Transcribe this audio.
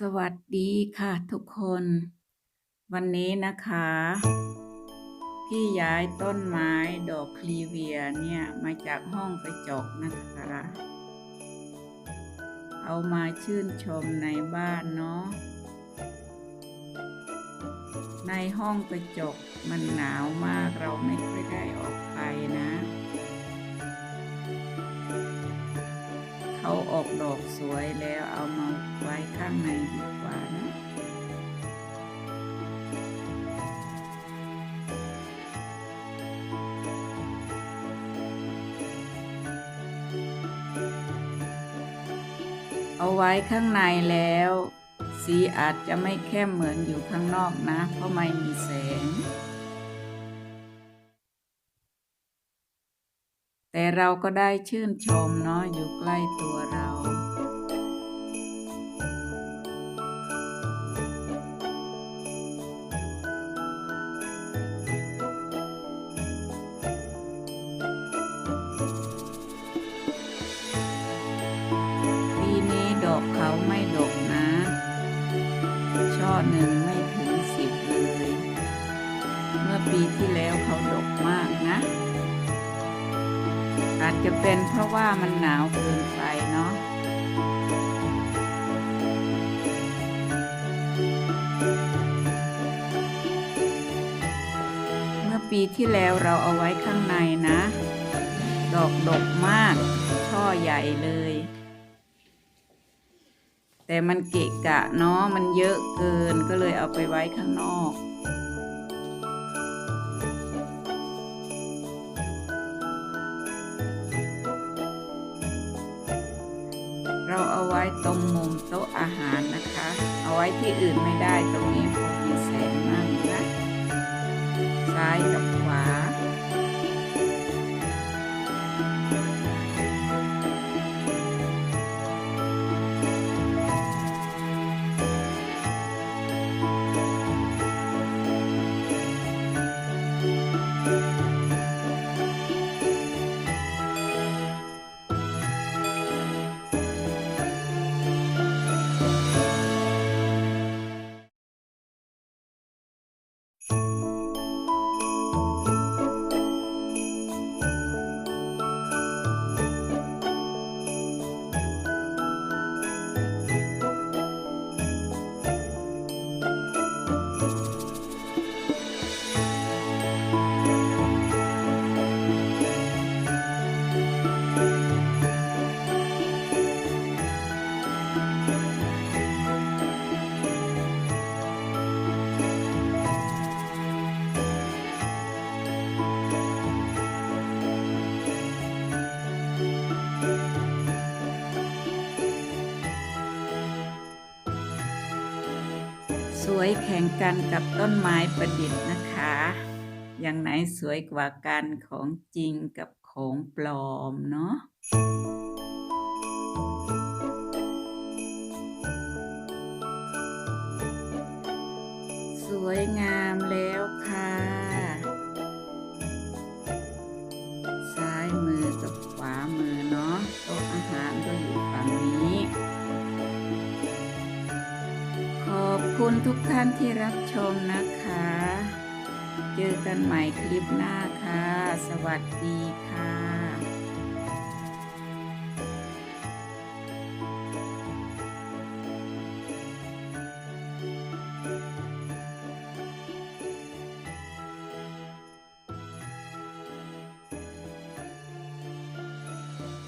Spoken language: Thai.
สวัสดีค่ะทุกคน วันนี้นะคะ พี่ย้ายต้นไม้ดอกคลีเวียเนี่ยมาจากห้องกระจกนะคะ เอามาชื่นชมในบ้านเนาะในห้องกระจกมันหนาวมากเราไม่ค่อยได้ออกไปนะ เขาออกดอกสวยแล้วเอามาไว้ข้างในดีกว่านะเอาไว้ข้างในแล้ว สีอาจจะไม่เข้มเหมือนอยู่ข้างนอกนะ เพราะไม่มีแสง แต่เราก็ได้ชื่นชมเนาะอยู่ใกล้ตัวเราปีนี้ดอกเขาไม่ดกนะช่อหนึ่งไม่ถึงสิบเลย เมื่อปีที่แล้วเขาดกมากนะ อาจจะเป็นเพราะว่ามันหนาวเกินไปเนาะเมื่อปีที่แล้วเราเอาไว้ข้างในนะ ดอกดกมาก ช่อใหญ่เลย แต่มันเกะกะเนาะมันเยอะเกินก็เลยเอาไปไว้ข้างนอก เราเอาไว้ตรงมุมโต๊ะอาหารนะคะ เอาไว้ที่อื่นไม่ได้ตรงนี้ผมมีแสงมากนะซ้ายกับขวา สวยแข่งกันกับต้นไม้ประดิษฐ์นะคะ อย่างไหนสวยกว่ากันของจริงกับของปลอมเนาะสวยงามแล้วค่ะ คุณทุกท่านที่รับชมนะคะ เจอกันใหม่คลิปหน้าค่ะ สวัสดีค่ะ